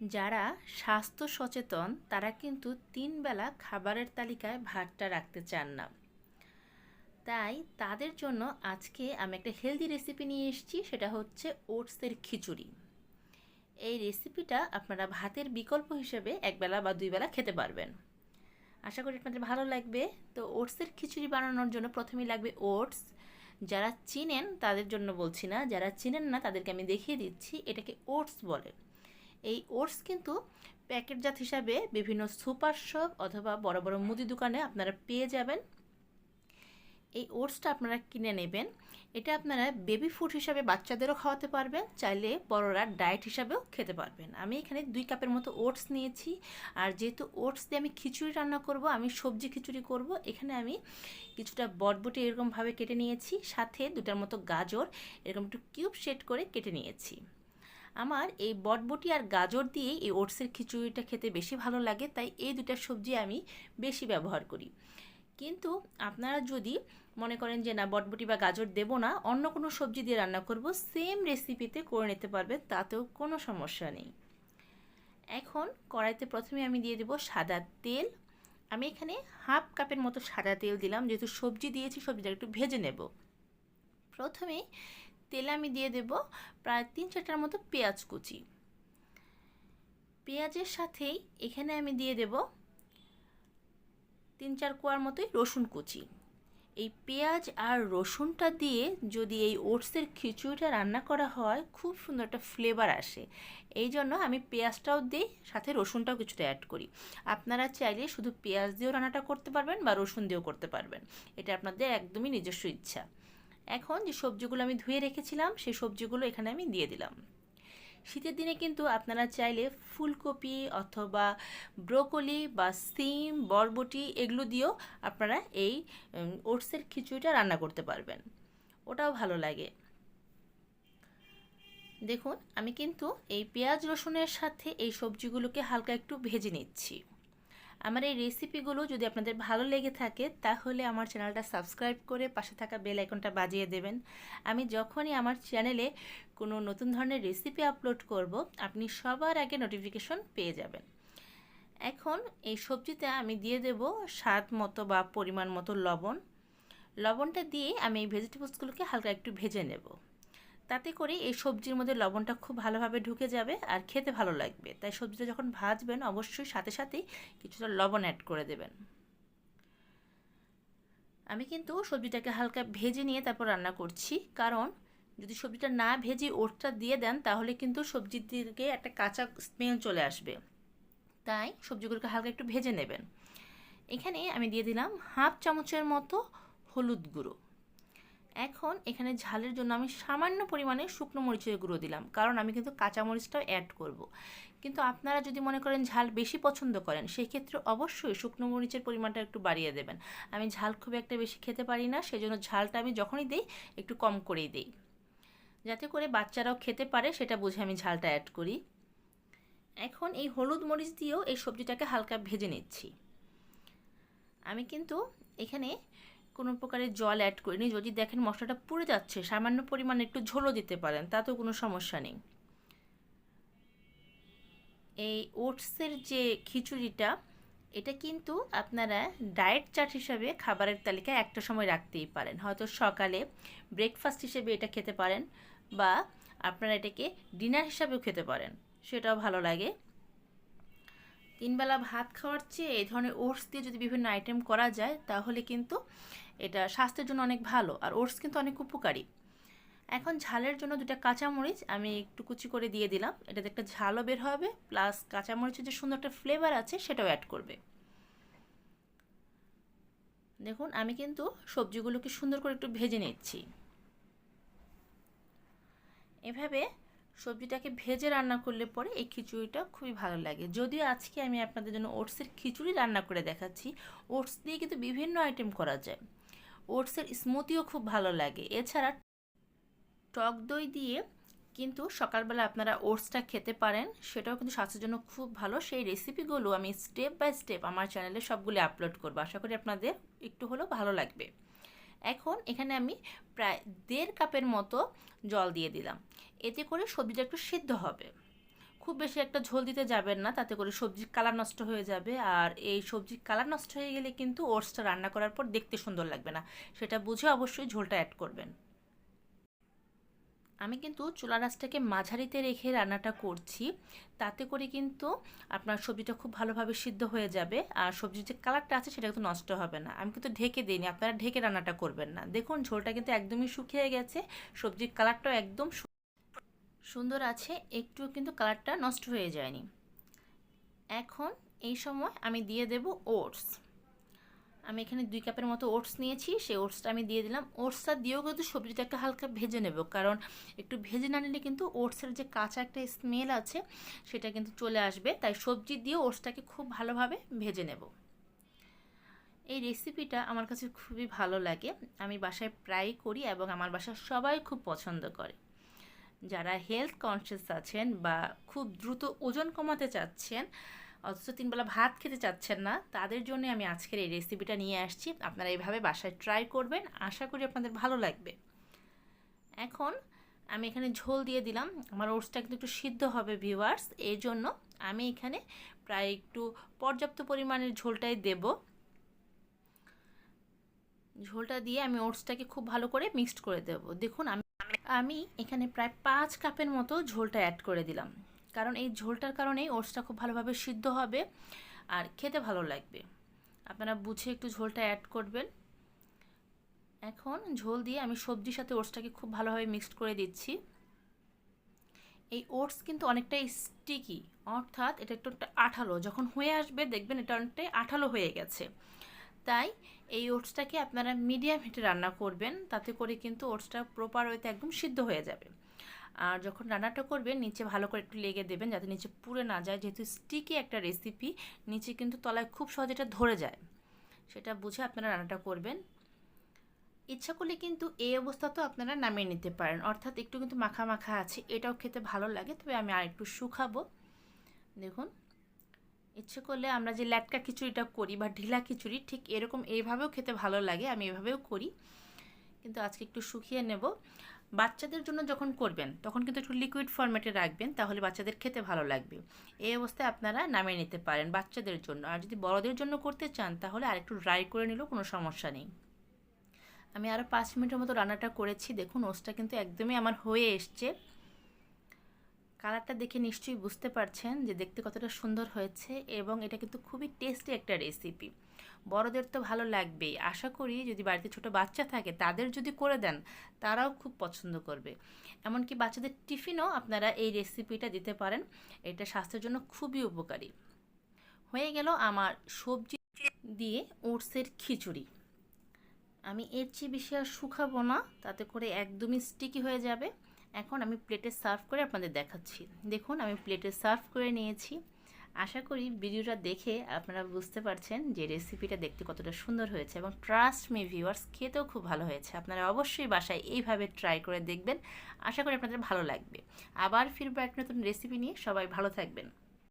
যারা স্বাস্থ্য সচেতন, তারা কিন্তু তিন বেলা খাবারের তালিকায় ভাতটা রাখতে চান না। তাই তাদের জন্য আজকে আমি একটা হেলদি রেসিপি নিয়ে এসেছি, সেটা হচ্ছে ওটসের খিচুড়ি। এই রেসিপিটা আপনারা ভাতের বিকল্প হিসেবে একবেলা বা দুই বেলা খেতে পারবেন। আশা করি আপনাদের ভালো লাগবে। তো ওটসের খিচুড়ি বানানোর জন্য প্রথমেই লাগবে ওটস। যারা চিনেন, তাদের জন্য বলছি না, যারা চিনেন না, তাদেরকে আমি দেখিয়ে দিচ্ছি, এটাকে ওটস বলে। এই ওটস কিন্তু প্যাকেটজাত হিসাবে বিভিন্ন সুপার শপ অথবা বড় বড় মুদি দোকানে আপনারা পেয়ে যাবেন। এই ওটসটা আপনারা কিনে নেবেন। এটা আপনারা বেবি ফুড হিসাবে বাচ্চাদেরও খাওয়াতে পারবেন, চাইলে বড়রা ডায়েট হিসাবেও খেতে পারবেন। আমি এখানে দুই কাপের মতো ওটস নিয়েছি। আর যেহেতু ওটস দিয়ে আমি খিচুড়ি রান্না করব, আমি সবজি খিচুড়ি করব, এখানে আমি কিছুটা বটবটি এরকমভাবে কেটে নিয়েছি। সাথে দুটার মতো গাজর, এরকম একটু কিউব শেড করে কেটে নিয়েছি। আমার এই বটবটি আর গাজর দিয়ে এই ওটসের খিচুড়িটা খেতে বেশি ভালো লাগে, তাই এই দুটা সবজি আমি বেশি ব্যবহার করি। কিন্তু আপনারা যদি মনে করেন যে না, বটবটি বা গাজর দেবো না, অন্য কোনো সবজি দিয়ে রান্না করব সেম রেসিপিতে করে নিতে পারবেন, তাতেও কোনো সমস্যা নেই। এখন কড়াইতে প্রথমে আমি দিয়ে দেবো সাদা তেল। আমি এখানে হাফ কাপের মতো সাদা তেল দিলাম, যেহেতু সবজি দিয়েছি সবজিটা একটু ভেজে নেব। প্রথমে তেলে আমি দিয়ে দেব প্রায় তিন চারটার মতো পেঁয়াজ কুচি। পেঁয়াজের সাথেই এখানে আমি দিয়ে দেব তিন চার কোয়ার মতোই রসুন কুচি। এই পেঁয়াজ আর রসুনটা দিয়ে যদি এই ওটসের খিচুড়িটা রান্না করা হয়, খুব সুন্দর একটা ফ্লেভার আসে। এই জন্য আমি পেঁয়াজটাও দিই সাথে রসুনটাও কিছুটা অ্যাড করি। আপনারা চাইলে শুধু পেঁয়াজ দিয়েও রান্নাটা করতে পারবেন বা রসুন দিয়েও করতে পারবেন। এটা আপনাদের একদমই নিজস্ব ইচ্ছা। এখন যে সবজিগুলো আমি ধুয়ে রেখেছিলাম, সেই সবজিগুলো এখানে আমি দিয়ে দিলাম। শীতের দিনে কিন্তু আপনারা চাইলে ফুলকপি অথবা ব্রোকলি বা সিম, বরবটি এগুলো দিয়েও আপনারা এই ওটসের খিচুড়িটা রান্না করতে পারবেন। ওটাও ভালো লাগে। দেখুন, আমি কিন্তু এই পেঁয়াজ রসুনের সাথে এই সবজিগুলোকে হালকা একটু ভেজে নিচ্ছি। আমার এই রেসিপিগুলো যদি আপনাদের ভালো লেগে থাকে, তাহলে আমার চ্যানেলটা সাবস্ক্রাইব করে পাশে থাকা বেল আইকনটা বাজিয়ে দেবেন। আমি যখনই আমার চ্যানেলে কোনো নতুন ধরনের রেসিপি আপলোড করব, আপনি সবার আগে নোটিফিকেশন পেয়ে যাবেন। এখন এই সবজিতে আমি দিয়ে দেব স্বাদ মতো বা পরিমাণ মতো লবণ। লবণটা দিয়ে আমি এই ভেজিটেবলসগুলোকে হালকা একটু ভেজে নেব। তাতে করে এই সবজির মধ্যে লবণটা খুব ভালোভাবে ঢুকে যাবে আর খেতে ভালো লাগবে। তাই সবজিটা যখন ভাজবেন, অবশ্যই সাথে সাথেই কিছুটা লবণ অ্যাড করে দেবেন। আমি কিন্তু সবজিটাকে হালকা ভেজে নিয়ে তারপর রান্না করছি। কারণ যদি সবজিটা না ভেজে ওটটা দিয়ে দেন, তাহলে কিন্তু সবজির দিকে একটা কাঁচা স্মেল চলে আসবে। তাই সবজিগুলোকে হালকা একটু ভেজে নেবেন। এখানে আমি দিয়ে দিলাম হাফ চামচের মতো হলুদ গুঁড়ো। এখন এখানে ঝালের জন্য আমি সামান্য পরিমাণে শুকনো মরিচের গুঁড়ো দিলাম, কারণ আমি কিন্তু কাঁচা মরিচটাও অ্যাড করব। কিন্তু আপনারা যদি মনে করেন ঝাল বেশি পছন্দ করেন সেই ক্ষেত্রে অবশ্যই শুকনো মরিচের পরিমাণটা একটু বাড়িয়ে দেবেন। আমি ঝাল খুব একটা বেশি খেতে পারি না, সেজন্য ঝালটা আমি যখনই দিই, একটু কম করেই দিই। যাতে করে বাচ্চারাও খেতে পারে, সেটা বুঝে আমি ঝালটা অ্যাড করি। এখন এই হলুদ মরিচ দিয়েও এই সবজিটাকে হালকা ভেজে নিচ্ছি। আমি কিন্তু এখানে কোনো প্রকারের জল অ্যাড করিনি। যদি দেখেন মশলাটা পুড়ে যাচ্ছে, সামান্য পরিমাণে একটু ঝোলও দিতে পারেন, তাতেও কোনো সমস্যা নেই। এই ওটসের যে খিচুড়িটা, এটা কিন্তু আপনারা ডায়েট চাট হিসাবে খাবারের তালিকায় একটা সময় রাখতেই পারেন। হয়তো সকালে ব্রেকফাস্ট হিসেবে এটা খেতে পারেন বা আপনারা এটাকে ডিনার হিসাবেও খেতে পারেন। সেটাও ভালো লাগে। তিনবেলা ভাত খাওয়ার চেয়ে এই ধরনের ওটস দিয়ে যদি বিভিন্ন আইটেম করা যায়, তাহলে কিন্তু এটা স্বাস্থ্যের জন্য অনেক ভালো। আর ওটস কিন্তু অনেক উপকারী। এখন ঝালের জন্য দুটা কাঁচামরিচ আমি একটু কুচি করে দিয়ে দিলাম। এটাতে একটা ঝালও বের হবে প্লাস কাঁচামরিচের যে সুন্দর একটা ফ্লেভার আছে, সেটাও অ্যাড করবে। দেখুন, আমি কিন্তু সবজিগুলোকে সুন্দর করে একটু ভেজে নিচ্ছি। এভাবে সবজিটাকে ভেজে রান্না করলে পরে এই খিচুড়িটা খুবই ভালো লাগে। যদিও আজকে আমি আপনাদের জন্য ওটসের খিচুড়ি রান্না করে দেখাচ্ছি, ওটস দিয়ে কিন্তু বিভিন্ন আইটেম করা যায়। ওটসের স্মুদিও খুব ভালো লাগে। এছাড়া টক দই দিয়ে কিন্তু সকালবেলা আপনারা ওটসটা খেতে পারেন, সেটাও কিন্তু স্বাস্থ্যের জন্য খুব ভালো। সেই রেসিপিগুলো আমি স্টেপ বাই স্টেপ আমার চ্যানেলে সবগুলো আপলোড করব। আশা করি আপনাদের একটু হলেও ভালো লাগবে। এখন এখানে আমি প্রায় দেড় কাপের মতো জল দিয়ে দিলাম। এতে করে সবজিটা একটু সিদ্ধ হবে। খুব বেশি একটা ঝোল দিতে যাবেন না, তাতে করে সবজির কালার নষ্ট হয়ে যাবে। আর এই সবজির কালার নষ্ট হয়ে গেলে কিন্তু ওটসটা রান্না করার পর দেখতে সুন্দর লাগবে না। সেটা বুঝে অবশ্যই ঝোলটা অ্যাড করবেন। আমি কিন্তু চুলা রাসটাকে মাঝারিতে রেখে রান্নাটা করছি। তাতে করে কিন্তু আপনার সবজিটা খুব ভালোভাবে সিদ্ধ হয়ে যাবে। আর সবজির যে কালারটা আছে সেটা কিন্তু নষ্ট হবে না। আমি কিন্তু ঢেকে দিইনি। আপনারা ঢেকে রান্নাটা করবেন না। দেখুন, ঝোলটা কিন্তু একদমই শুকিয়ে গেছে। সবজির কালারটাও একদম সুন্দর আছে। একটু কিন্তু কালারটা নষ্ট হয়ে যায়নি। এখন এই সময় আমি দিয়ে দেব ওটস। আমি এখানে দুই কাপের মতো ওটস নিয়েছি, সেই ওটসটা আমি দিয়ে দিলাম। ওটসটা দিয়েও কিন্তু সবজিটাকে হালকা ভেজে নেব, কারণ একটু ভেজে না নিলে কিন্তু ওটসের যে কাঁচা একটা স্মেল আছে, সেটা কিন্তু চলে আসবে। তাই সবজি দিয়ে ওটসটাকে খুব ভালোভাবে ভেজে নেব। এই রেসিপিটা আমার কাছে খুবই ভালো লাগে। আমি বাসায় প্রায় করি এবং আমার বাসার সবাই খুব পছন্দ করে। যারা হেলথ কনসিয়াস আছেন বা খুব দ্রুত ওজন কমাতে চাচ্ছেন অথচ তিনবেলা ভাত খেতে চাচ্ছেন না, তাদের জন্য আমি আজকের এই রেসিপিটা নিয়ে আসছি। আপনারা এইভাবে বাসায় ট্রাই করবেন, আশা করি আপনাদের ভালো লাগবে। এখন আমি এখানে ঝোল দিয়ে দিলাম। আমার ওটসটা কিন্তু একটু সিদ্ধ হবে ভিউয়ার্স এই জন্য আমি এখানে প্রায় একটু পর্যাপ্ত পরিমাণের ঝোলটাই দেব। ঝোলটা দিয়ে আমি ওটসটাকে খুব ভালো করে মিক্সড করে দেব। দেখুন, আমি আমি এখানে প্রায় পাঁচ কাপের মতো ঝোলটা অ্যাড করে দিলাম। কারণ এই ঝোলটার কারণেই ওটসটা খুব ভালোভাবে সিদ্ধ হবে আর খেতে ভালো লাগবে। আপনারা বুঝে একটু ঝোলটা অ্যাড করবেন। এখন ঝোল দিয়ে আমি সবজির সাথে ওটসটাকে খুব ভালোভাবে মিক্সড করে দিচ্ছি। এই ওটস কিন্তু অনেকটাই স্টিকি অর্থাৎ এটা একটু আঠালো। যখন হয়ে আসবে, দেখবেন এটা অনেকটাই আঠালো হয়ে গেছে। তাই এই ওটসটাকে আপনারা মিডিয়াম হিটে রান্না করবেন, তাতে করে কিন্তু ওটসটা প্রপার ওয়েতে একদম সিদ্ধ হয়ে যাবে। আর যখন রান্নাটা করবেন, নিচে ভালো করে একটু লেগে দেবেন যাতে নিচে পুড়ে না যায়। যেহেতু স্টিকি একটা রেসিপি নিচে কিন্তু তলায় খুব সহজে এটা ধরে যায়। সেটা বুঝে আপনারা রান্নাটা করবেন। ইচ্ছা করলে কিন্তু এই অবস্থা তো আপনারা নামিয়ে নিতে পারেন। অর্থাৎ একটু কিন্তু মাখা মাখা আছে, এটাও খেতে ভালো লাগে। তবে আমি আর একটু শুকাবো। দেখুন, ইচ্ছে করলে আমরা যে ল্যাটকা খিচুড়িটা করি বা ঢিলা খিচুড়ি, ঠিক এরকম এইভাবেও খেতে ভালো লাগে, আমি এভাবেও করি। কিন্তু আজকে একটু শুকিয়ে নেব। বাচ্চাদের জন্য যখন করবেন, তখন কিন্তু একটু লিকুইড ফরম্যাটে রাখবেন, তাহলে বাচ্চাদের খেতে ভালো লাগবে। এই অবস্থায় আপনারা নামিয়ে নিতে পারেন বাচ্চাদের জন্য। আর যদি বড়দের জন্য করতে চান, তাহলে আরেকটু ড্রাই করে নিলেও কোনো সমস্যা নেই। আমি আরও পাঁচ মিনিটের মতো রান্নাটা করেছি। দেখুন ওসটা কিন্তু একদমই আমার হয়ে এসছে। কালারটা দেখে নিশ্চয়ই বুঝতে পারছেন যে দেখতে কতটা সুন্দর হয়েছে এবং এটা কিন্তু খুবই টেস্টি একটা রেসিপি বড়দের তো ভালো লাগবেই। আশা করি যদি বাড়িতে ছোট বাচ্চা থাকে, তাদের যদি করে দেন, তারাও খুব পছন্দ করবে। এমনকি বাচ্চাদের টিফিনও আপনারা এই রেসিপিটা দিতে পারেন। এটা স্বাস্থ্যের জন্য খুবই উপকারী। হয়ে গেল আমার সবজি দিয়ে ওটসের খিচুড়ি। আমি এর চেয়ে বেশি আর শুকাবো না, তাতে করে একদমই স্টিকি হয়ে যাবে। এখন আমি প্লেটে সার্ভ করে আপনাদের দেখাচ্ছি। দেখুন, আমি প্লেটে সার্ভ করে নিয়েছি। আশা করি ভিডিওটা দেখে আপনারা বুঝতে পারছেন যে রেসিপিটা দেখতে কতটা সুন্দর হয়েছে এবং ট্রাস্ট মি ভিউয়ার্স খেতেও খুব ভালো হয়েছে। আপনারা অবশ্যই বাসায় এইভাবে ট্রাই করে দেখবেন। আশা করি আপনাদের ভালো লাগবে। আবার ফিরবো এক নতুন রেসিপি নিয়ে। সবাই ভালো থাকবেন।